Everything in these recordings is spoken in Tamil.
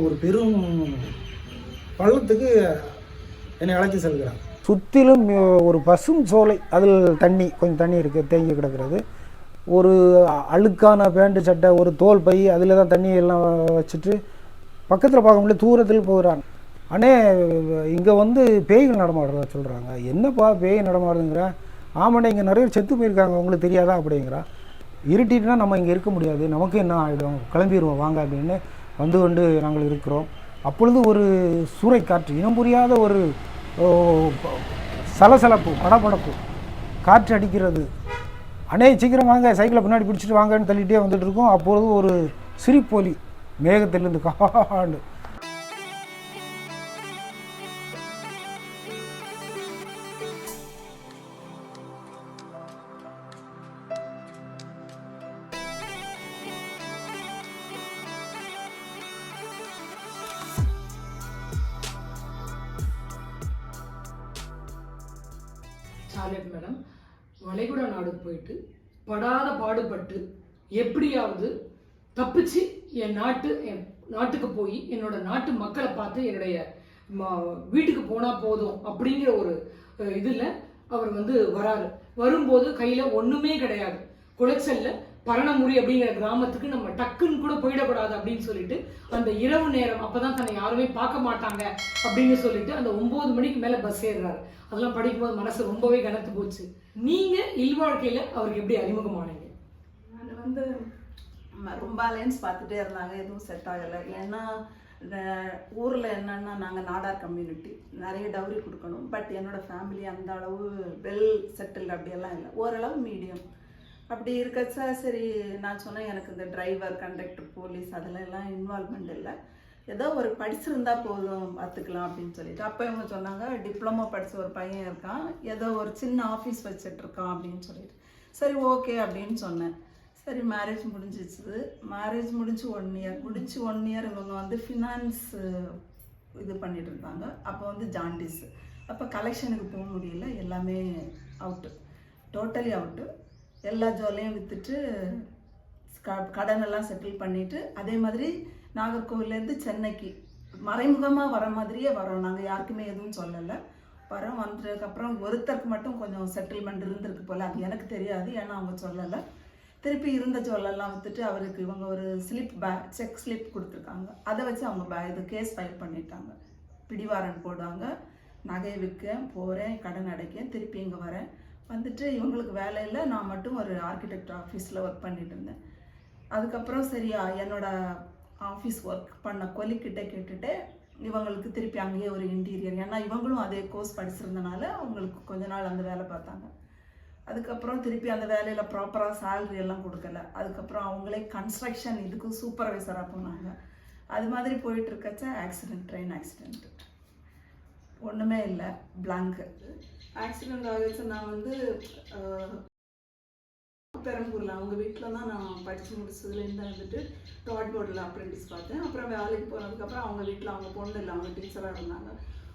ஒரு பெரும் பள்ளத்துக்கு என்னை அழைத்து செல்கிறார். சுற்றிலும் ஒரு பசும் சோலை அதில் தண்ணி கொஞ்சம் தண்ணி இருக்குது தேங்கி கிடக்கிறது. ஒரு அழுக்கான பேண்ட் சட்டை ஒரு தோல் பை அதில் தான் தண்ணி எல்லாம் வச்சுட்டு பக்கத்தில் பார்க்க முடியல தூரத்தில் போகிறாங்க அண்ணே இங்கே வந்து பேய்கள் நடமாடுறதா சொல்கிறாங்க என்னப்பா பேய் நடமாடுதுங்கிற? ஆமாண்ணே இங்கே நிறைய பேர் செத்து போயிருக்காங்க உங்களுக்கு தெரியாதா அப்படிங்கிறா. இருட்டிட்டுனா நம்ம இங்கே இருக்க முடியாது நமக்கு என்ன ஆகிடும் கிளம்பிடுவோம் வாங்க அப்படின்னு வந்து கொண்டு நாங்கள் இருக்கிறோம். அப்பொழுது ஒரு சூறைக்காற்று இனம் புரியாத ஒரு சலசலப்பு படபடப்பு காற்று அடிக்கிறது. அண்ணே சீக்கிரம் வாங்க சைக்கிளை பின்னாடி பிடிச்சிட்டு வாங்கன்னு தள்ளிகிட்டே வந்துட்டு இருக்கோம். அப்பொழுது ஒரு சிரிப்பொலி மேகத்திலிருந்து காண்டு என் நாட்டு என் நாட்டுக்கு போய் என்னோட நாட்டு மக்களை பார்த்து என்னுடைய வீட்டுக்கு போனால் போதும் அப்படிங்கிற ஒரு இதில் இதுல அவர் வந்து வராரு. வரும்போது கையில ஒண்ணுமே கிடையாது. குளச்சல்ல பரணமுறி அப்படிங்கிற கிராமத்துக்கு நம்ம டக்குன்னு கூட போயிடக்கூடாது அப்படின்னு சொல்லிட்டு அந்த இரவு நேரம் அப்பதான் தன்னை யாருமே பார்க்க மாட்டாங்க அப்படின்னு சொல்லிட்டு அந்த ஒன்பது மணிக்கு மேல பஸ் ஏறுறாரு. அதெல்லாம் படிக்கும்போது மனசு ரொம்பவே கனத்து போச்சு. நீங்க இல்வாழ்க்கையில அவருக்கு எப்படி அறிமுகமானீங்க? நான் வந்து ரொம்ப அலையன்ஸ் பார்த்துட்டே இருந்தாங்க. எதுவும் செட் ஆகலை. ஏன்னா ஊரில் ஊர்ல என்னன்னா நாங்கள் நாடார் கம்யூனிட்டி நிறைய டவுரி கொடுக்கணும். பட் என்னோடய ஃபேமிலி அந்த அளவு வெல் செட்டில்டு அப்படியெல்லாம் இல்லை. ஓரளவு மீடியம் அப்படி இருக்கச்ச சரி நான் சொன்னேன் எனக்கு இந்த டிரைவர் கண்டக்டர் போலீஸ் அதெல்லாம் எல்லாம் இன்வால்மெண்ட் இல்லை. ஏதோ ஒரு படிச்சிருந்தா போதும் பார்த்துக்கலாம் அப்படின்னு சொல்லிட்டு. அப்போ இவங்க சொன்னாங்க டிப்ளமோ படித்த ஒரு பையன் இருக்கான். ஏதோ ஒரு சின்ன ஆஃபீஸ் வச்சுட்டு இருக்கான் அப்படின்னு சொல்லிட்டு. சரி ஓகே அப்படின்னு சொன்னேன். சரி மேரேஜ் முடிஞ்சிச்சு மேரேஜ் முடிஞ்சு ஒன் இயர் முடிஞ்சு ஒன் இயர் இவங்க வந்து ஃபினான்ஸ் இது பண்ணிட்டு இருந்தாங்க. அப்போ வந்து ஜாண்டிஸ் அப்போ கலெக்ஷனுக்கு போக முடியல. எல்லாமே அவுட்டு டோட்டலி அவுட்டு எல்லா ஜுவல்லையும் விற்றுட்டு கடனெல்லாம் செட்டில் பண்ணிவிட்டு அதே மாதிரி நாகர்கோவிலேருந்து சென்னைக்கு மறைமுகமாக வர மாதிரியே வரோம். நாங்கள் யாருக்குமே எதுவும் சொல்லலை. வரோம். வந்ததுக்கப்புறம் ஒருத்தருக்கு மட்டும் கொஞ்சம் செட்டில்மெண்ட் இருந்திருக்கு போல். அது எனக்கு தெரியாது. ஏன்னா அவங்க சொல்லலை. திருப்பி இருந்த ஜுவல்லெல்லாம் விற்றுட்டு அவருக்கு இவங்க ஒரு ஸ்லிப் பே செக் ஸ்லிப் கொடுத்துருக்காங்க. அதை வச்சு அவங்க பே இது கேஸ் ஃபைல் பண்ணிட்டாங்க. பிடிவாரன் போடுவாங்க. நகை விற்க போகிறேன் கடன் அடைக்க திருப்பி இங்கே வரேன். வந்துட்டு இவங்களுக்கு வேலையில் நான் மட்டும் ஒரு ஆர்கிடெக்ட் ஆஃபீஸில் ஒர்க் பண்ணிட்டு இருந்தேன். அதுக்கப்புறம் சரியா என்னோட ஆஃபீஸ் ஒர்க் பண்ண கொலிக்கிட்ட கேட்டுட்டு இவங்களுக்கு திருப்பி அங்கேயே ஒரு இன்டீரியர் ஏன்னா இவங்களும் அதே கோர்ஸ் படிச்சிருந்தனால அவங்களுக்கு கொஞ்ச நாள் அந்த வேலை பார்த்தாங்க. அதுக்கப்புறம் திருப்பி அந்த வேலையில் ப்ராப்பராக salary எல்லாம் கொடுக்கல. அதுக்கப்புறம் அவங்களே கன்ஸ்ட்ரக்ஷன் இதுக்கும் சூப்பர்வைசராக போனாங்க. அது மாதிரி போயிட்டு இருக்கச்ச ஆக்சிடென்ட் ட்ரெயின் ஆக்சிடென்ட் ஒன்றுமே இல்லை. பிளாங்கு ஆக்சிடென்ட் ஆகிடுச்சு நான் வந்து பெரம்பூரில் அவங்க வீட்டில் தான் நான் படித்து முடிச்சதுலேருந்து வந்துட்டு டாட் போர்டில் அப்ரெண்டிஸ் பார்த்தேன். அப்புறம் வேலைக்கு போனதுக்கப்புறம் அவங்க வீட்டில் அவங்க பொண்ணு இல்லை. அவங்க டீச்சராக இருந்தாங்க.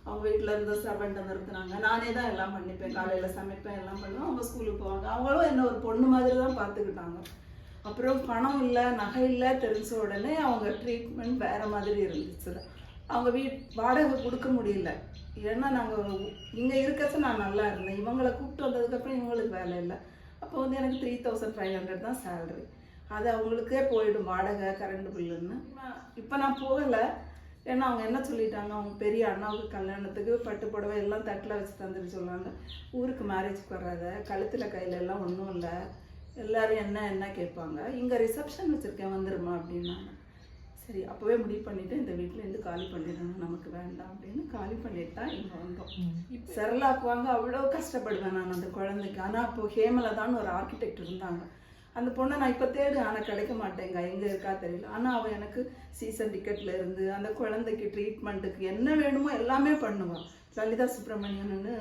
அவங்க வீட்டில் இருந்த சர்வெண்ட்டை நிறுத்தினாங்க நானே தான் எல்லாம் பண்ணிப்பேன். காலையில் சமைப்பேன் எல்லாம் பண்ணுவேன். அவங்க ஸ்கூலுக்கு போவாங்க. அவங்களும் என்ன ஒரு பொண்ணு மாதிரி தான் பார்த்துக்கிட்டாங்க. அப்புறம் பணம் இல்லை நகை இல்லை தெரிஞ்ச உடனே அவங்க ட்ரீட்மெண்ட் வேறு மாதிரி இருந்துச்சு. அவங்க வீட் வாடகை கொடுக்க முடியல. ஏன்னா நாங்கள் இங்கே இருக்கச்ச நான் நல்லா இருந்தேன். இவங்களை கூப்பிட்டு வந்ததுக்கப்புறம் இவங்களுக்கு வேலை இல்லை. அப்போ வந்து எனக்கு த்ரீ தௌசண்ட் ஃபைவ் ஹண்ட்ரட் தான் சேலரி அது அவங்களுக்கே போயிடும். வாடகை கரண்ட் பில்லுன்னு இப்போ நான் போகலை. ஏன்னா அவங்க என்ன சொல்லிட்டாங்க? அவங்க பெரிய அண்ணாவுக்கு கல்யாணத்துக்கு பட்டு புடவை எல்லாம் தட்டில் வச்சு தந்துட்டு சொல்லுவாங்க ஊருக்கு மேரேஜ்க்கு வராத கழுத்தில் கையில எல்லாம் ஒன்றும் இல்லை. எல்லாரும் என்ன என்ன கேட்பாங்க? இங்கே ரிசப்ஷன் வச்சுருக்கேன் வந்துருமா அப்படின்னாங்க. சரி அப்போவே முடிவு பண்ணிட்டு இந்த வீட்டில் இருந்து காலி பண்ணிடணும். நமக்கு வேண்டாம் அப்படின்னு காலி பண்ணிட்டு தான் இங்கே வந்தோம். செரலாக்குவாங்க அவ்வளோ கஷ்டப்படுவேன் நான் அந்த குழந்தைக்கு. ஆனால் அப்போ ஹேமலதான்னு ஒரு ஆர்கிடெக்ட் இருந்தாங்க. அந்த பொண்ணை நான் இப்போ தேடு ஆனால் கிடைக்க மாட்டேங்க. எங்கே இருக்கா தெரியல. ஆனால் அவள் எனக்கு சீசன் டிக்கெட்டில் இருந்து அந்த குழந்தைக்கு ட்ரீட்மெண்ட்டுக்கு என்ன வேணுமோ எல்லாமே பண்ணுவாள் லலிதா சுப்பிரமணியன்னு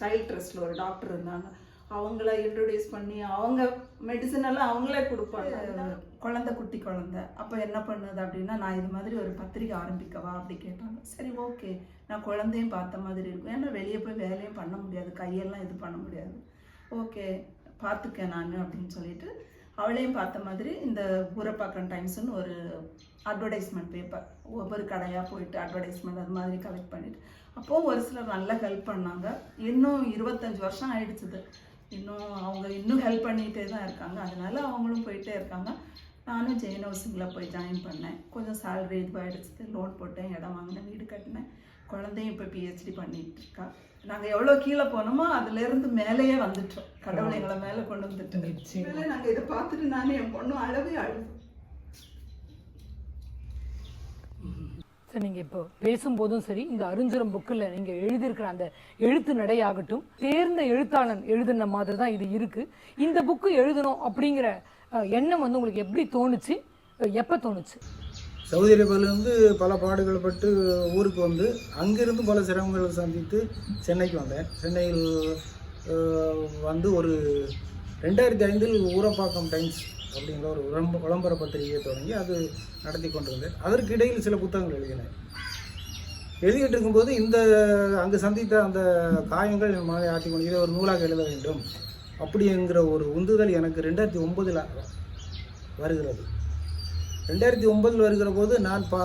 சைல்ட் ட்ரஸ்ட்டில் ஒரு டாக்டர் இருந்தாங்க. அவங்கள இன்ட்ரடியூஸ் பண்ணி அவங்க மெடிசன் எல்லாம் அவங்களே கொடுப்பாங்க. குழந்தை குட்டி குழந்தை. அப்போ என்ன பண்ணுது அப்படின்னா நான் இது மாதிரி ஒரு பத்திரிக்கை ஆரம்பிக்கவா அப்படி கேட்டாங்க. சரி ஓகே நான் குழந்தையும் பார்த்த மாதிரி இருக்கும். ஏன்னா வெளியே போய் வேலையும் பண்ண முடியாது. கையெல்லாம் இது பண்ண முடியாது. ஓகே பார்த்துக்கேன் நான் அப்படின்னு சொல்லிட்டு அவளையும் பார்த்த மாதிரி இந்த ஊரப்பாக்கம் டைம்ஸ்னு ஒரு அட்வர்டைஸ்மெண்ட் பேப்பர் ஒவ்வொரு கடையாக போயிட்டு அட்வர்டைஸ்மெண்ட் அது மாதிரி கலெக்ட் பண்ணிட்டு. அப்போது ஒரு சிலர் நல்லா ஹெல்ப் பண்ணாங்க. இன்னும் இருபத்தஞ்சி வருஷம் ஆயிடுச்சுது. இன்னும் அவங்க இன்னும் ஹெல்ப் பண்ணிகிட்டே தான் இருக்காங்க. அதனால அவங்களும் போயிட்டே இருக்காங்க. நானும் ஜெயின் ஹவுசிங்கில் போய் ஜாயின் பண்ணேன். கொஞ்சம் சேலரி இதுவாகிடுச்சு லோன் போட்டேன். இடம் வாங்கினேன். வீடு கட்டினேன். குழந்தையும் இப்போ பிஹெச்டி பண்ணிட்டு இருக்கா நாங்கள் எவ்வளோ கீழே போனோமோ அதுலேருந்து மேலேயே வந்துட்டோம். கடவுள் எங்களை மேலே கொண்டு வந்துட்டு. நாங்கள் இதை பார்த்துட்டு நானும் என் பொண்ணும் அழவே அழுது. சார் நீங்கள் இப்போ பேசும்போதும் சரி இந்த அருஞ்சுரம் புக்கில் நீங்கள் எழுதியிருக்கிற அந்த எழுத்து நடையாகட்டும் தேர்ந்த எழுத்தாளன் எழுதின மாதிரி தான் இது இருக்கு. இந்த புக்கு எழுதணும் அப்படிங்கிற எண்ணம் வந்து உங்களுக்கு எப்படி தோணுச்சு? எப்போ தோணுச்சு? சவுதி அரேபியாவிலேருந்து பல பாடுகள் பட்டு ஊருக்கு வந்து அங்கிருந்து பல சிரமங்களை சந்தித்து சென்னைக்கு வந்தேன். சென்னையில் வந்து ஒரு ரெண்டாயிரத்தி ஐந்தில் ஊரப்பாக்கம் டைம்ஸ் அப்படிங்கிற ஒரு விளம்ப விளம்பர பத்திரிகையை தொடங்கி அது நடத்தி கொண்டிருந்தேன். அதற்கு இடையில் சில புத்தகங்கள் எழுதினேன் எழுதிட்டு இருக்கும்போது இந்த அங்கு சந்தித்த அந்த காயங்கள் என் மனதை ஆட்டி கொண்டு இதை ஒரு நூலாக எழுத வேண்டும். அப்படிங்கிற ஒரு உந்துதல் எனக்கு ரெண்டாயிரத்தி ஒன்பதில் வருகிறது. ரெண்டாயிரத்தி ஒம்பதில் வருகிற போது நான் பா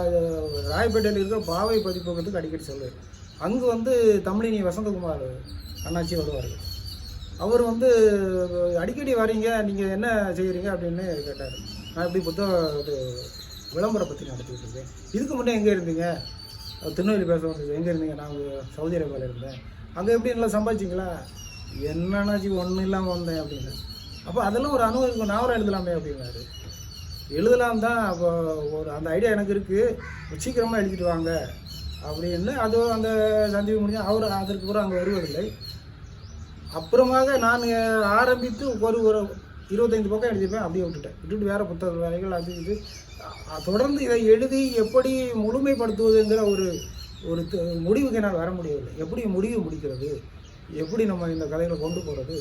ராயப்பேட்டையில் இருக்கிற பாவை பதிப்பகத்துக்கு அடிக்கடி செல்வேன். அங்கு வந்து தமிழினி வசந்தகுமார் அண்ணாச்சி வருவார் அவர் வந்து அடிக்கடி வரீங்க நீங்கள் என்ன செய்கிறீங்க அப்படின்னு கேட்டார். நான் இப்படி புத்தகம் இது விளம்பரம் பற்றி நடத்திட்டு இருக்கேன். இதுக்கு முன்னே எங்கே இருந்தீங்க? திருநெல்வேலி பேச வந்தது எங்கே இருந்தீங்க? நான் சவுதி அரேபியாவில் இருந்தேன். அங்கே எப்படி நல்லா சம்பாதிச்சிங்களா? என்னன்னாச்சு ஒன்றும் இல்லாமல் வந்தேன் அப்படின்னு. அப்போ அதெல்லாம் ஒரு அனுபவம் நாவலம் எழுதலாமே அப்படின்னாரு. எழுதலாம் தான் அப்போ ஒரு அந்த ஐடியா எனக்கு இருக்குது சீக்கிரமாக எழுதிட்டு வாங்க. அப்படின்னு அது அந்த சந்திப்பு முடிஞ்சு அவர் அதற்கு கூட அங்கே வருவதில்லை. அப்புறமாக நான் ஆரம்பித்து ஒரு ஒரு இருபத்தைந்து பக்கம் எழுதிப்பேன். அப்படியே விட்டுட்டேன். விட்டுட்டு வேறு புத்தக வேலைகள் அது இது. தொடர்ந்து இதை எழுதி எப்படி முழுமைப்படுத்துவதுங்கிற ஒரு ஒரு முடிவுக்கு என்னால் வர முடியவில்லை. எப்படி முடிவு முடிக்கிறது? எப்படி நம்ம இந்த கதைகளை கொண்டு போகிறது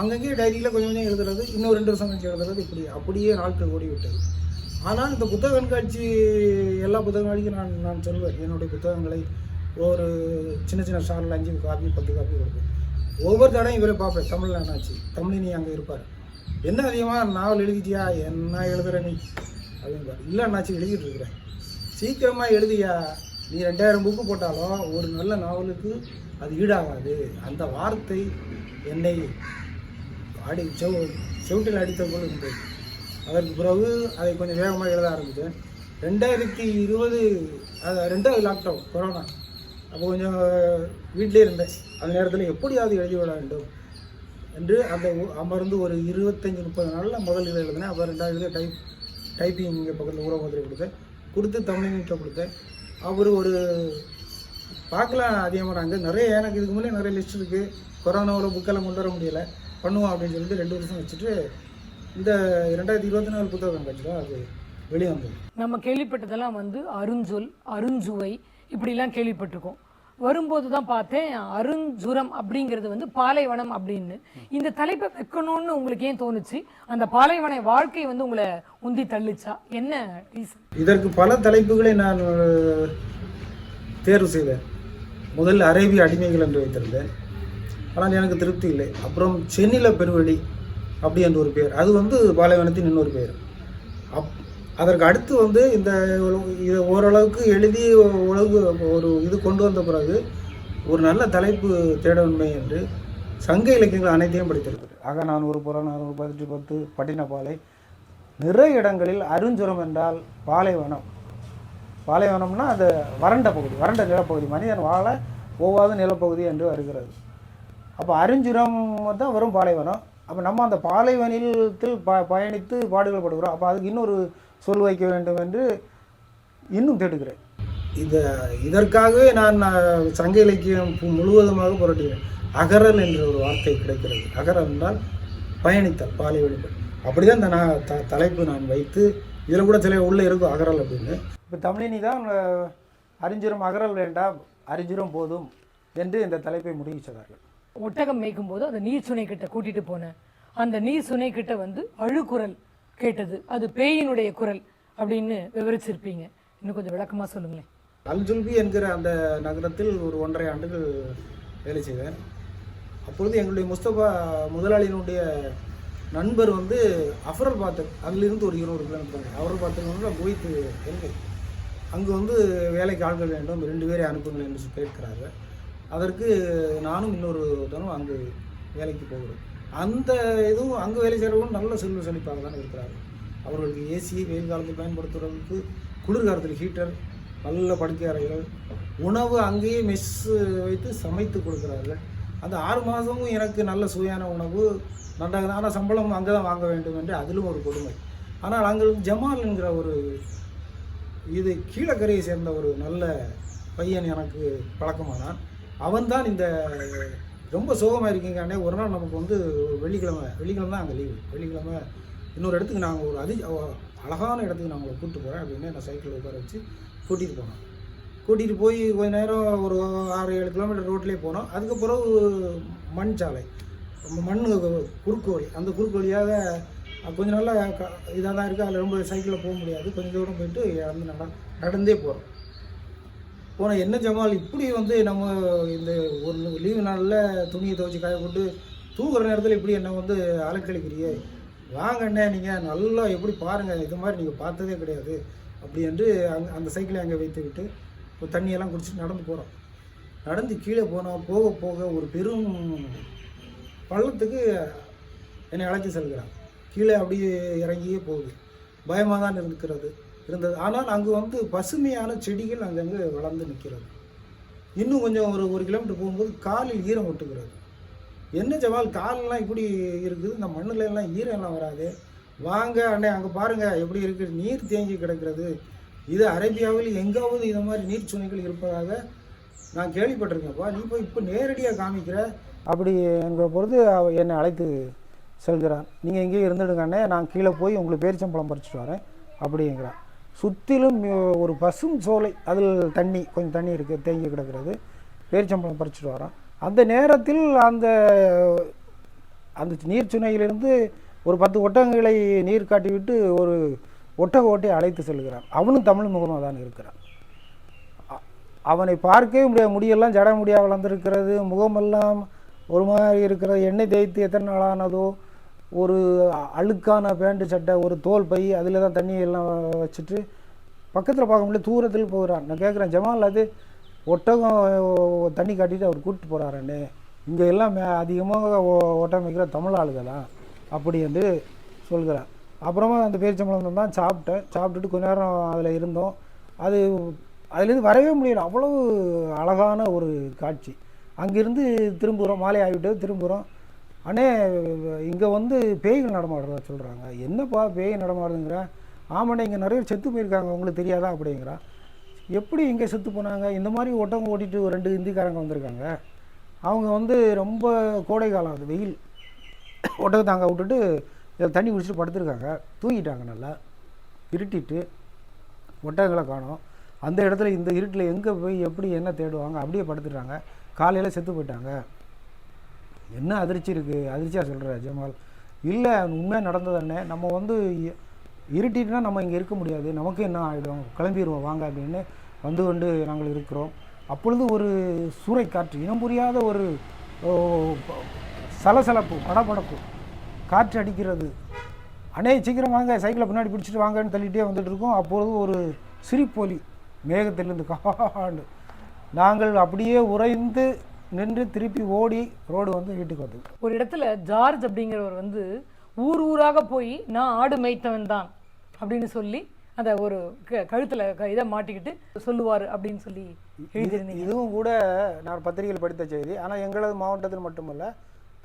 அங்கங்கே டைரியில் கொஞ்சம் கொஞ்சம் எழுதுறது இன்னும் ரெண்டு வருஷம் கழிச்சு எழுதுறது இப்படி அப்படியே நாட்கள் ஓடிவிட்டது. ஆனால் இந்த புத்தக கண்காட்சி எல்லா புத்தகங்களையும் நான் நான் சொல்வேன். என்னுடைய புத்தகங்களை ஒரு சின்ன சின்ன ஸ்டாலில் அஞ்சு காப்பி பத்து காப்பி கொடுப்பேன். ஒவ்வொரு தடையும் இவரை பார்ப்பேன். தமிழ் அண்ணாச்சி தமிழினி அங்கே இருப்பார். என்ன அதிகமாக நாவல் எழுதிட்டியா? என்ன எழுதுற நீ? அப்படின்பார் இல்லை அண்ணாச்சி எழுதிட்டு இருக்கிறேன். சீக்கிரமாக எழுதியா? நீ ரெண்டாயிரம் புக்கு போட்டாலும் ஒரு நல்ல நாவலுக்கு அது ஈடாகாது. அந்த வார்த்தை என்னை அடி செவ் செவிட்டில் அடித்த போல் இருந்தது. அதற்கு பிறகு அதை கொஞ்சம் வேகமாக எழுத ஆரம்பித்தேன். ரெண்டாயிரத்தி இருபது அது ரெண்டாவது லாக்டவுன் கொரோனா அப்போ கொஞ்சம் வீட்டிலே இருந்தேன். அந்த நேரத்தில் எப்படியாவது எழுதி விட வேண்டும் என்று அந்த அமர்ந்து ஒரு இருபத்தஞ்சி முப்பது நாளில் முதல் இதை எழுதினேன். அப்போ ரெண்டாவது டைப் டைப்பிங் இங்கே பக்கத்தில் ஊரகத்தில் கொடுத்தேன். கொடுத்து தமிழ்கிட்ட கொடுத்தேன். அவர் ஒரு பார்க்கலாம் அதிகமாகிறாங்க நிறைய எனக்கு இதுக்கு முன்னே நிறைய லிஸ்ட் இருக்குது கொரோனாவில் புக்கெல்லாம் கொண்டு வர முடியலை. பண்ணுவோம் அப்படின்னு சொல்லிட்டு ரெண்டு வருஷம் வச்சுட்டு இந்த ரெண்டாயிரத்தி இருபத்தி நாலு புத்தகம் கட்சி அது வெளியே வந்தது நம்ம கேள்விப்பட்டதெல்லாம் வந்து அருஞ்சொல் அருஞ்சுவை இப்படிலாம் கேள்விப்பட்டிருக்கோம். வரும்போது தான் பார்த்தேன் அருஞ்சுரம் அப்படிங்கிறது வந்து பாலைவனம் அப்படின்னு. இந்த தலைப்பை வைக்கணும்னு உங்களுக்கு ஏன் தோணுச்சு? அந்த பாலைவன வாழ்க்கை வந்து உங்களை உந்தி தள்ளுச்சா? என்ன ரீசன் இதற்கு பல தலைப்புகளை நான் தேர்வு செய்தேன். முதல்ல அரேபிய அடிமைகள் என்று வைத்திருந்தேன். ஆனால் எனக்கு திருப்தி இல்லை. அப்புறம் சென்னில பெருவெளி அப்படி என்ற ஒரு பேர் அது வந்து பாலைவனத்தின் இன்னொரு பேர் அப் அதற்கு அடுத்து வந்து இந்த இதை ஓரளவுக்கு எழுதி உலகு ஒரு இது கொண்டு வந்த பிறகு ஒரு நல்ல தலைப்பு தேட என்று சங்க இலக்கியங்கள் அனைத்தையும் படித்திருக்கிறது ஆக நான் ஒரு புறநானூறு பதினெட்டு பத்து பட்டினப்பாலை நிறைய இடங்களில் அருஞ்சுரம் என்றால் பாலைவனம். பாலைவனம்னா அந்த வறண்ட பகுதி வறண்ட நிலப்பகுதி மனிதன் வாழ போகாத நிலப்பகுதி என்று வருகிறது. அப்போ அருஞ்சுரம் தான் வரும் பாலைவனம். அப்போ நம்ம அந்த பாலைவனத்தில் ப பயணித்து பாடுகள் படுகிறோம். அப்போ அதுக்கு இன்னொரு சொல் வைக்க வேண்டும் என்று இன்னும் தேடுகிறேன். இத இதற்காகவே நான் சங்க இலக்கியம் முழுவதுமாக புரட்டுகிறேன். அகரல் என்ற ஒரு வார்த்தை கிடைக்கிறது. அகரல் என்றால் பயணித்தல் பாலை வெளிப்பல் அப்படிதான் இந்த நான் த தலைப்பு நான் வைத்து இதில் கூட சில உள்ள இருக்கும் அகரல் அப்படின்னு. இப்போ தமிழினி தான் அறிஞ்சுரம் அகரல் வேண்டாம் அறிஞ்சுரம் போதும் என்று இந்த தலைப்பை முடிவிச்சதார்கள் ஒட்டகம் மேய்க்கும் போது அந்த நீர் சுனை கிட்ட கூட்டிட்டு போனேன். அந்த நீர் சுனை கிட்ட வந்து அழுக்குரல் கேட்டது. அது பேயினுடைய குரல் அப்படின்னு விவரிச்சிருப்பீங்க. இன்னும் கொஞ்சம் விளக்கமா சொல்லுங்களேன். அல்ஜுல்பி என்கிற அந்த நகரத்தில் ஒரு ஒன்றரை ஆண்டுகள் வேலை செய்தேன். அப்பொழுது எங்களுடைய முஸ்தபா முதலாளியினுடைய நண்பர் வந்து அஃபரல் பாத்தக் அதிலிருந்து ஒரு இருநூறு கிலோமீட்டர் அஃபரல் பாத்தக் குவைத்து எல்கை அங்கு வந்து வேலைக்கு ஆள்கள் வேண்டும் ரெண்டு பேரை அனுப்புங்கள் என்று கேட்கிறார்கள். அதற்கு நானும் இன்னொரு தனும் அங்கு வேலைக்கு போகிறோம். அந்த இதுவும் அங்கே வேலை செய்கிறவங்களும் நல்ல செல்வ செழிப்பாக தான் இருக்கிறார் அவர்களுக்கு ஏசி வெயில் காலத்தில் பயன்படுத்துகிறவர்களுக்கு குளிர்காலத்தில் ஹீட்டர் நல்ல படுக்கை அறைகள் உணவு அங்கேயே மெஸ் வைத்து சமைத்து கொடுக்குறார்கள். அந்த ஆறு மாதமும் எனக்கு நல்ல சுவையான உணவு நன்றாக ஆனால் சம்பளம் அங்கே தான் வாங்க வேண்டும் என்று அதிலும் ஒரு கொடுமை. ஆனால் அங்களுக்கு ஜமால் என்கிற ஒரு இது கீழக்கரையை சேர்ந்த ஒரு நல்ல பையன் எனக்கு பழக்கமானான். அவன்தான் இந்த ரொம்ப சோகமாக இருக்கீங்க அண்ணே ஒரு நாள் நமக்கு வந்து வெள்ளிக்கிழமை வெள்ளிக்கிழமை தான் அங்கே லீவு வெள்ளிக்கிழமை இன்னொரு இடத்துக்கு நாங்கள் ஒரு அதி அழகான இடத்துக்கு நாங்கள் கூப்பிட்டு போகிறேன் அப்படின்னு நான் சைக்கிள் உட்கார வச்சு கூட்டிகிட்டு போனோம் கூட்டிகிட்டு போய் கொஞ்ச நேரம் ஒரு ஆறு ஏழு கிலோமீட்டர் ரோட்லேயே போனோம். அதுக்கப்புறம் மண் சாலை மண் குறுக்கு வழி. அந்த குறுக்கு வழியாக கொஞ்ச நாளாக இதாக தான் இருக்குது அதில் ரொம்ப சைக்கிளில் போக முடியாது. கொஞ்சம் தூரம் போயிட்டு நடந்து நட நடந்தே போகிறோம் போனால் என்ன ஜமால் இப்படி வந்து நம்ம இந்த ஒரு லீவு நாளில் துணியை துவைச்சி காய போட்டு தூங்குற நேரத்தில் இப்படி என்ன வந்து அலக்கழிக்கிறியே வாங்க அண்ணே நீங்கள் நல்லா எப்படி பாருங்கள் இது மாதிரி நீங்கள் பார்த்ததே கிடையாது. அப்படி என்று அங்கே அந்த சைக்கிளை அங்கே வைத்து விட்டு ஒரு தண்ணியெல்லாம் குடிச்சிட்டு நடந்து போகிறோம் நடந்து கீழே போனோம் போக போக ஒரு பெரும் பள்ளத்துக்கு என்னை அழைத்து செல்கிறான் கீழே அப்படியே இறங்கியே போகுது. பயமாக தான் இருக்கிறது. இருந்தது. ஆனால் அங்கே வந்து பசுமையான செடிகள் அங்கங்கே வளர்ந்து நிற்கிறது. இன்னும் கொஞ்சம் ஒரு ஒரு கிலோமீட்டர் போகும்போது காலில் ஈரம் ஒட்டுகிறது. என்ன ஜவால் காலெல்லாம் இப்படி இருக்குது. இந்த மண்ணில் எல்லாம் ஈரம் எல்லாம் வராது. வாங்க அண்ணே அங்கே பாருங்கள் எப்படி இருக்குது நீர் தேங்கி கிடக்கிறது. இது அரேபியாவில் எங்காவது இந்த மாதிரி நீர் சுனைகள் இருப்பதாக நான் கேள்விப்பட்டிருக்கேன்ப்பா. நீ போய் இப்போ நேரடியாக காமிக்கிற. அப்படி என்கிற பொழுது என்னை அழைத்து செல்கிறான். நீங்கள் எங்கேயும் இருந்துடுங்க அண்ணே. நான் கீழே போய் உங்களுக்கு பேரிச்சம்பழம் பறிச்சுட்டு வரேன். அப்படிங்கிறான். சுற்றிலும் ஒரு பசும் சோலை அதில் தண்ணி கொஞ்சம் தண்ணி இருக்குது தேங்கி கிடக்கிறது. பேரிச்சம்பழம் பறிச்சுட்டு வரான் அந்த நேரத்தில் அந்த அந்த நீர் சுனையிலிருந்து ஒரு பத்து ஒட்டகங்களை நீர் காட்டி விட்டு ஒரு ஒட்டக ஓட்டை அழைத்து செல்கிறான். அவனும் தமிழ் முகமாக தான் இருக்கிறான். அவனை பார்க்கவே முடியாது. முடியெல்லாம் ஜட முடியாக வளர்ந்துருக்கிறது முகமெல்லாம் ஒரு மாதிரி இருக்கிறது. எண்ணெய் தேய்த்து எத்தனை நாளானதோ ஒரு அழுக்கான பேண்ட் சட்டை ஒரு தோல் பை அதில் தான் தண்ணி எல்லாம் வச்சுட்டு பக்கத்தில் பார்க்க முடியல தூரத்தில் போகிறான் நான் கேட்குறேன் ஜமால் அது ஒட்டகம் தண்ணி காட்டிட்டு அவர் கூப்பிட்டு போகிறாரண்ணே இங்கே எல்லாம் மே- அதிகமாக ஒ- வைக்கிற தமிழ் ஆளுகளா? அப்படி என்று சொல்கிறார். அப்புறமா அந்த பேரிச்சம்பழம் தான் சாப்பிட்டேன். சாப்பிட்டுட்டு கொஞ்ச நேரம் அதில் இருந்தோம். அது அதுலேருந்து வரவே முடியல. அவ்வளவு அழகான ஒரு காட்சி. அங்கேருந்து திரும்புகிறோம் மாலை ஆகிவிட்டு திரும்புகிறோம் அண்ணே இங்கே வந்து பேய்கள் நடமாடுறதா சொல்கிறாங்க என்னப்பா பேய் நடமாடுதுங்கிறேன் ஆமாண்ணே இங்கே நிறைய செத்து போயிருக்காங்க உங்களுக்கு தெரியாதா அப்படிங்கிறான் எப்படி இங்கே செத்து போனாங்க? இந்த மாதிரி ஒட்டகம் ஓட்டிட்டு ஒரு ரெண்டு இந்திக்காரங்க வந்திருக்காங்க. அவங்க வந்து ரொம்ப கோடை காலம் அது வெயில். ஒட்டகத்தை தாங்க விட்டுட்டு இதில் தண்ணி குடிச்சிட்டு படுத்துருக்காங்க. தூங்கிட்டாங்க நல்லா. இருட்டிட்டு ஒட்டகங்களை காணோம். அந்த இடத்துல இந்த இருட்டில் எங்கே போய் எப்படி என்ன தேடுவாங்க? அப்படியே படுத்துட்டாங்க. காலையில் செத்து போயிட்டாங்க. என்ன அதிர்ச்சி இருக்குது அதிர்ச்சியாக சொல்கிற ஜமால். இல்லை உண்மையாக நடந்ததுன்னே நம்ம வந்து இருட்டிட்டுனா நம்ம இங்கே இருக்க முடியாது. நமக்கு என்ன ஆகிடும் கிளம்பிடுவோம் வாங்க அப்படின்னு வந்து கொண்டு நாங்கள் இருக்கிறோம். அப்பொழுது ஒரு சூறைக்காற்று இனம் புரியாத ஒரு சலசலப்பு படபடப்பு காற்று அடிக்கிறது. அண்ணே சீக்கிரம் வாங்க சைக்கிளை பின்னாடி பிடிச்சிட்டு வாங்கன்னு தள்ளிகிட்டே வந்துட்டு இருக்கோம். அப்பொழுது ஒரு சிரிப்பொலி மேகத்திலிருந்து காண்டு. நாங்கள் அப்படியே உறைந்து நின்று திருப்பி ஓடி ரோடு வந்து வீட்டுக்கு வந்தது. ஒரு இடத்துல ஜார்ஜ் அப்படிங்கிறவர் வந்து ஊர் ஊராக போய் நான் ஆடு மேய்த்தவன் தான் அப்படின்னு சொல்லி அந்த ஒரு கழுத்துல இதை மாட்டிக்கிட்டு சொல்லுவார் அப்படின்னு சொல்லி எழுதியிருந்தீங்க. இதுவும் கூட நான் பத்திரிகையில் படித்த செய்தி. ஆனால் எங்களது மாவட்டத்தில் மட்டுமல்ல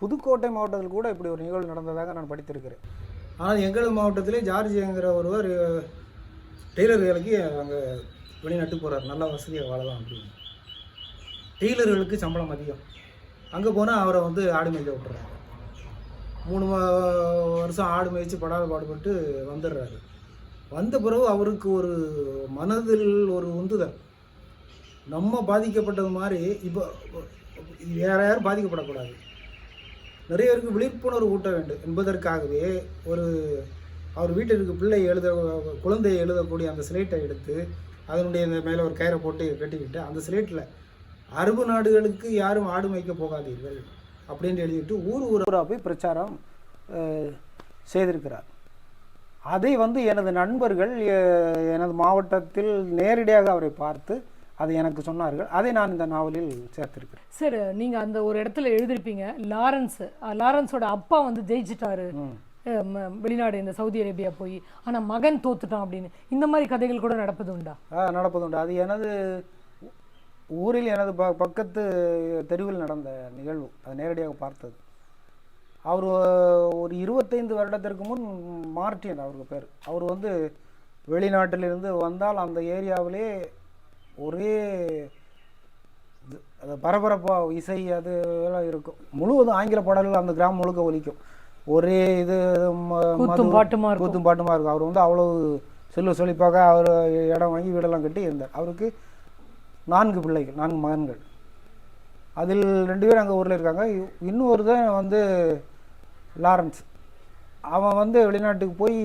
புதுக்கோட்டை மாவட்டத்தில் கூட இப்படி ஒரு நிகழ்வு நடந்ததாக நான் படித்திருக்கிறேன். ஆனால் எங்களது மாவட்டத்திலே ஜார்ஜிங்கிற ஒருவர் டெய்லர் வேலைக்கு அங்கே வெளிநாட்டுக்கு போகிறார் நல்லா வசதியாக வாழலாம் அப்படின்னு. டெய்லர்களுக்கு சம்பளம் அதிகம். அங்கே போனால் அவரை வந்து ஆடு மேய்க்க விட்டுறாங்க மூணு வருஷம் ஆடு மேய்ச்சி படாத பாடுபட்டு வந்துடுறாரு. வந்த பிறகு அவருக்கு ஒரு மனதில் ஒரு உந்துதல். நம்ம பாதிக்கப்பட்டது மாதிரி இப்போ வேற யாரும் பாதிக்கப்படக்கூடாது. நிறைய பேருக்கு விழிப்புணர்வு ஊட்ட வேண்டும் என்பதற்காகவே ஒரு அவர் வீட்டிற்கு பிள்ளை எழுத குழந்தையை எழுதக்கூடிய அந்த ஸ்லேட்டை எடுத்து அதனுடைய மேலே ஒரு கயிறை போட்டு கட்டிக்கிட்டு அந்த ஸ்லேட்டில் அரபு நாடுகளுக்கு யாரும் ஆடு மேய்க்க போகாதீர்கள் அப்படின்னு எழுதிட்டு ஊர் ஊர் ஊரா போய் பிரச்சாரம் செய்திருக்கிறார். அதை வந்து எனது நண்பர்கள் எனது மாவட்டத்தில் நேரடியாக அவரை பார்த்து அதை எனக்கு சொன்னார்கள். அதை நான் இந்த நாவலில் சேர்த்திருக்கிறேன். சார் நீங்க அந்த ஒரு இடத்துல எழுதிருப்பீங்க லாரன்ஸ் லாரன்ஸோட அப்பா வந்து ஜெயிச்சிட்டாரு. வெளிநாடு இந்த சவுதி அரேபியா போய் ஆனா மகன் தோத்துட்டான் அப்படின்னு. இந்த மாதிரி கதைகள் கூட நடப்பது உண்டா ஆ, நடப்பதுண்டு. அது எனது ஊரில் எனது ப பக்கத்து தெருவில் நடந்த நிகழ்வு அதை நேரடியாக பார்த்தது. அவர் ஒரு இருபத்தைந்து வருடத்திற்கு முன் மார்ட்டியன் அவருக்கு பேர். அவர் வந்து வெளிநாட்டிலிருந்து வந்தால் அந்த ஏரியாவிலே ஒரே இது, அது பரபரப்பா இசை அது எல்லாம் இருக்கும். முழுவதும் ஆங்கில பாடல்கள் அந்த கிராமம் முழுக்க ஒலிக்கும். ஒரே இது கூத்தும் பாட்டுமா. கூத்தும் பாட்டுமா இருக்கும். அவர் வந்து அவ்வளவு செல்வ செழிப்பாக அவர் இடம் வாங்கி வீடெல்லாம் கட்டி இருந்தார். அவருக்கு நான்கு பிள்ளைகள் நான்கு மகன்கள். அதில் ரெண்டு பேர் அங்கே ஊரில் இருக்காங்க. இன்னும் இன்னொரு தான் வந்து லாரன்ஸ். அவன் வந்து வெளிநாட்டுக்கு போய்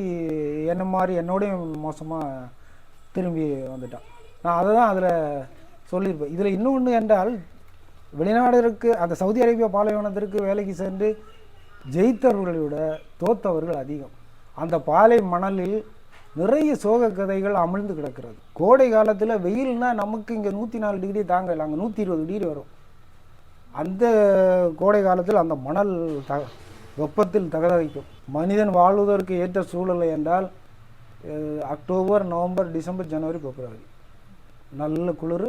என்ன மாதிரி என்னோடையும் மோசமாக திரும்பி வந்துட்டான். நான் அதை தான் அதில் சொல்லியிருப்பேன். இதில் இன்னொன்று என்றால் வெளிநாடுகளுக்கு அந்த சவுதி அரேபியா பாலைவனத்திற்கு வேலைக்கு சென்று ஜெயித்தவர்களை விட தோத்தவர்கள் அதிகம். அந்த பாலை மணலில் நிறைய சோக கதைகள் அமிழ்ந்து கிடக்கிறது. கோடை காலத்தில் வெயில்னா நமக்கு இங்கே நூற்றி நாலு டிகிரி தாங்கல அங்கே நூற்றி இருபது டிகிரி வரும். அந்த கோடை காலத்தில் அந்த மணல் த வெப்பத்தில் தகதகிக்கும். மனிதன் வாழ்வதற்கு ஏற்ற சூழலை என்றால் அக்டோபர் நவம்பர் டிசம்பர் ஜனவரி பிப்ரவரி. நல்ல குளிர்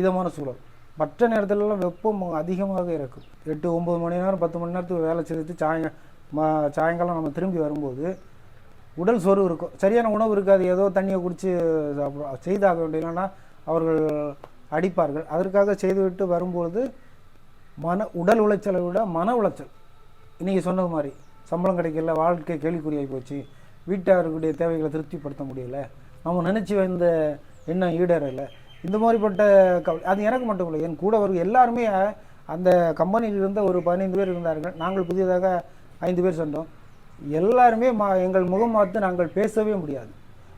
இதமான சூழல். மற்ற நேரத்துலலாம் வெப்பம் அதிகமாக இருக்கும். எட்டு ஒம்பது மணி நேரம் பத்து மணி நேரத்துக்கு வேலை செய்துட்டு சாயங்க சாயங்காலம் நம்ம திரும்பி வரும்போது உடல் சோர்வு இருக்கும். சரியான உணவு இருக்காது. ஏதோ தண்ணியை குடித்து சாப்பிடும் செய்தாக வேண்டும். இல்லைன்னா அவர்கள் அடிப்பார்கள். அதற்காக செய்துவிட்டு வரும்பொழுது மன உடல் உளைச்சலை விட மன உளைச்சல். இன்றைக்கி சொன்னது மாதிரி சம்பளம் கிடைக்கல வாழ்க்கை கேள்விக்குறியாகி போச்சு. வீட்டாருடைய தேவைகளை திருப்திப்படுத்த முடியல. நம்ம நினச்சி வந்த எண்ணம் ஈடேறலை. இந்த மாதிரிப்பட்ட கவலை அது எனக்கு மட்டும் இல்லை. என் கூட வரும் எல்லாருமே அந்த கம்பெனியில் இருந்த ஒரு பதினைந்து பேர் இருந்தார்கள். நாங்கள் புதியதாக ஐந்து பேர் சென்றோம். எல்லாருமே மா எங்கள் முகம் பார்த்து நாங்கள் பேசவே முடியாது.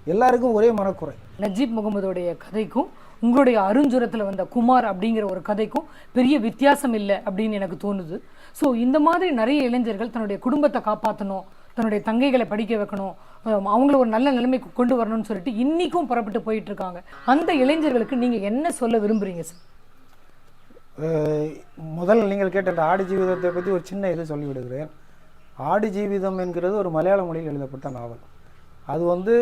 எல்லாருக்கும் ஒரே மனக்குறை. நஜீப் முகமதுடைய கதைக்கும் உங்களுடைய அருஞ்சுரத்தில் வந்த குமார் அப்படிங்கிற ஒரு கதைக்கும் பெரிய வித்தியாசம் இல்லை அப்படின்னு எனக்கு தோணுது. ஸோ இந்த மாதிரி நிறைய இளைஞர்கள் தன்னுடைய குடும்பத்தை காப்பாற்றணும் தன்னுடைய தங்கைகளை படிக்க வைக்கணும் அவங்கள ஒரு நல்ல நிலைமைக்கு கொண்டு வரணும்னு சொல்லிட்டு இன்னிக்கும் புறப்பட்டு போயிட்டு இருக்காங்க. அந்த இளைஞர்களுக்கு நீங்க என்ன சொல்ல விரும்புறீங்க சார் அஹ் முதல் நீங்கள் கேட்ட அந்த ஆடு ஜீவிதத்தை பற்றி ஒரு சின்ன இது சொல்லிவிடுகிறேன். ஆடு ஜீவிதம் என்கிறது ஒரு மலையாள மொழியில் எழுதப்பட்ட நாவல். அது வந்து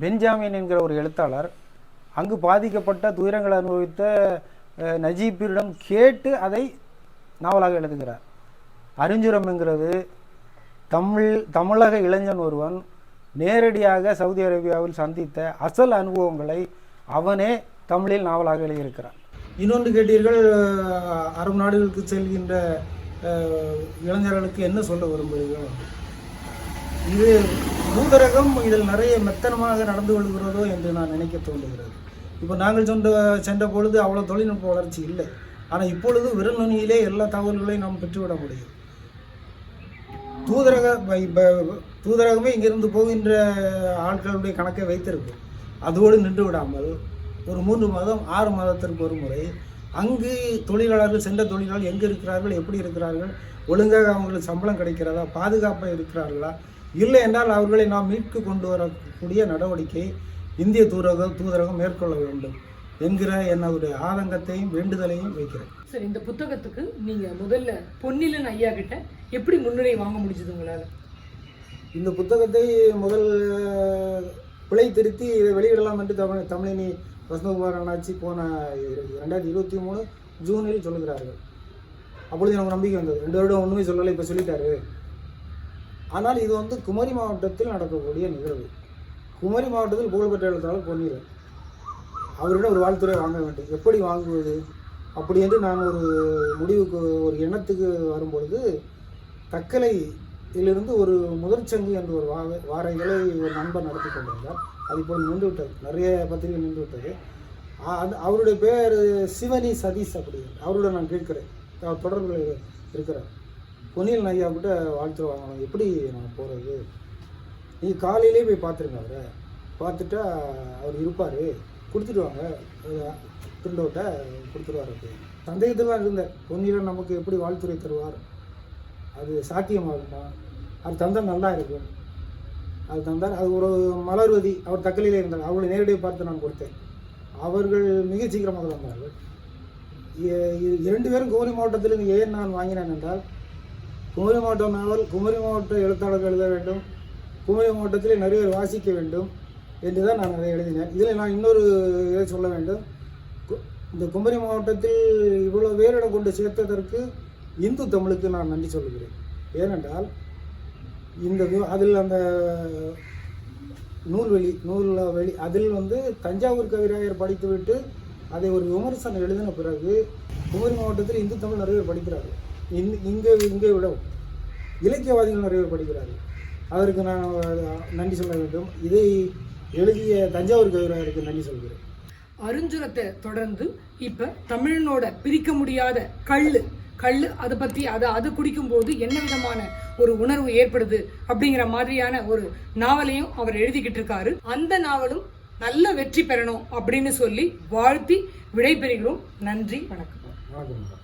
பென்ஜாமின் என்கிற ஒரு எழுத்தாளர் அங்கு பாதிக்கப்பட்ட துயரங்களை அனுபவித்த அஹ், நஜீப்பிடம் கேட்டு அதை நாவலாக எழுதுகிறார். அறிஞ்சுரம் என்கிறது தமிழ் தமிழக இளைஞன் ஒருவன் நேரடியாக சவுதி அரேபியாவில் சந்தித்த அசல் அனுபவங்களை அவனே தமிழில் நாவலாக எழுதியிருக்கிறான். இன்னொன்று கேட்டீர்கள் அரபு நாடுகளுக்கு செல்கின்ற இளைஞர்களுக்கு என்ன சொல்ல விரும்புகிறீர்கள்? இது பூதரகம் இதில் நிறைய மெத்தனமாக நடந்து கொள்கிறதோ என்று நான் நினைக்க தோன்றுகிறது. இப்போ நாங்கள் சென்ற சென்ற பொழுது அவ்வளோ தொழில்நுட்ப வளர்ச்சி இல்லை. ஆனால் இப்பொழுது விரல் நுனியிலே எல்லா தகவல்களையும் நாம் பெற்றுவிட முடியும். தூதரக ப- தூதரகமே இங்கிருந்து போகின்ற ஆட்களுடைய கணக்கை வைத்திருக்கும். அதோடு நின்று விடாமல் ஒரு மூன்று மாதம் ஆறு மாதத்திற்கு ஒரு முறை அங்கு தொழிலாளர்கள் சென்ற தொழிலாளர்கள் எங்கே இருக்கிறார்கள் எப்படி இருக்கிறார்கள் ஒழுங்காக அவங்களுக்கு சம்பளம் கிடைக்கிறதா பாதுகாப்பாக இருக்கிறார்களா? இல்லை என்றால் அவர்களை நாம் மீட்கு கொண்டு வரக்கூடிய நடவடிக்கை இந்திய தூதரகம் தூதரகம் மேற்கொள்ள வேண்டும் என்கிற என்னுடைய ஆதங்கத்தையும் வேண்டுதலையும் வைக்கிறேன். சார் இந்த புத்தகத்துக்கு நீங்க முதல்ல பொன்னிலன் ஐயா கிட்ட எப்படி முன்னுரை வாங்க முடிஞ்சது உங்களால? இந்த புத்தகத்தை முதல் பிழை திருத்தி இதை வெளியிடலாம் என்று தமிழ் தமிழினி வசந்தகுமார் அண்ணாச்சி போன ரெண்டாயிரத்தி இருபத்தி மூணு ஜூனில் சொல்லுகிறார்கள். அப்பொழுது எனக்கு நம்பிக்கை வந்தது. ரெண்டு வருடம் ஒன்றுமே சொல்லலை இப்போ சொல்லிட்டாரு. ஆனால் இது வந்து குமரி மாவட்டத்தில் நடக்கக்கூடிய நிகழ்வு. குமரி மாவட்டத்தில் புகழ்பெற்ற எழுத்தாளர் பொன்னியன் அவரிடம் ஒரு வாழ்த்துறை வாங்க வேண்டும். எப்படி வாங்குவது? அப்படி என்று நான் ஒரு முடிவுக்கு ஒரு எண்ணத்துக்கு வரும்பொழுது தக்கலையிலிருந்து ஒரு முதற்சங்கு என்று ஒரு வார வார இதழை ஒரு நண்பர் நடத்தி கொண்டிருந்தார். அது இப்போ நின்று விட்டது நிறைய பத்திரிகை நின்று விட்டது அது அவருடைய பேர் சிவனி சதீஷ் அப்படி அவரோட நான் கேட்குறேன். தொடர்பில் இருக்கிறார். பொன்னியில் ஐயா கிட்ட வாழ்த்து வாங்கணும் எப்படி நான் போகிறது நீ காலையிலேயே போய் பார்த்துருங்க அவரை. பார்த்துட்டா அவர் இருப்பார். கொடுத்துட்டு வாங்க. பிரிண்ட் அவுட்டை கொடுத்துருவார் அப்படின்னு சந்தேகத்தெல்லாம் இருந்தேன் பொன்னியில் நமக்கு எப்படி வாழ்த்துறை தருவார்? அது சாத்தியமாகுமா? அது தந்தால் நல்லா இருக்கும். அது தந்தார் அது ஒரு மலர்வதி அவர் தக்கலையில் இருந்தார். அவர்களை நேரடியாக பார்த்து நான் கொடுத்தேன். அவர்கள் மிக சீக்கிரமாக வந்தார்கள். இரண்டு பேரும் குமரி மாவட்டத்திலிருந்து ஏன் நான் வாங்கினேன் என்றால் குமரி மாவட்ட நாவல் குமரி மாவட்ட எழுத்தாளர்கள் எழுத வேண்டும் குமரி மாவட்டத்தில் நிறைய பேர் வாசிக்க வேண்டும் என்று தான் நான் அதை எழுதினேன். இதில் நான் இன்னொரு இதை சொல்ல வேண்டும். கு- இந்த குமரி மாவட்டத்தில் இவ்வளோ பேரிடம் கொண்டு சேர்த்ததற்கு இந்து தமிழுக்கு நான் நன்றி சொல்கிறேன். ஏனென்றால் இந்த அதில் அந்த நூல்வெளி நூல்வெளி அதில் வந்து தஞ்சாவூர் கவிராயர் படித்துவிட்டு அதை ஒரு விமர்சனம் எழுதின பிறகு குமரி மாவட்டத்தில் இந்து தமிழ் நிறைய பேர் படிக்கிறார்கள் இந் இங்கே இங்கே விட இலக்கியவாதிகள் நிறைய பேர் படிக்கிறார்கள் அதற்கு நான் நன்றி சொல்ல வேண்டும். இதை எழுதிய தஞ்சாவூர் கவிராயருக்கு நன்றி சொல்கிறேன். அருஞ்சுரத்தை தொடர்ந்து இப்போ தமிழனோட பிரிக்க முடியாத கல் கல் அதை பத்தி அதை அது குடிக்கும்போது என்ன விதமான ஒரு உணர்வு ஏற்படுது அப்படிங்கிற மாதிரியான ஒரு நாவலையும் அவர் எழுதிக்கிட்டு இருக்காரு. அந்த நாவலும் நல்ல வெற்றி பெறணும் அப்படின்னு சொல்லி வாழ்த்தி விடைபெறுகிறோம். நன்றி வணக்கம். வணக்கம்.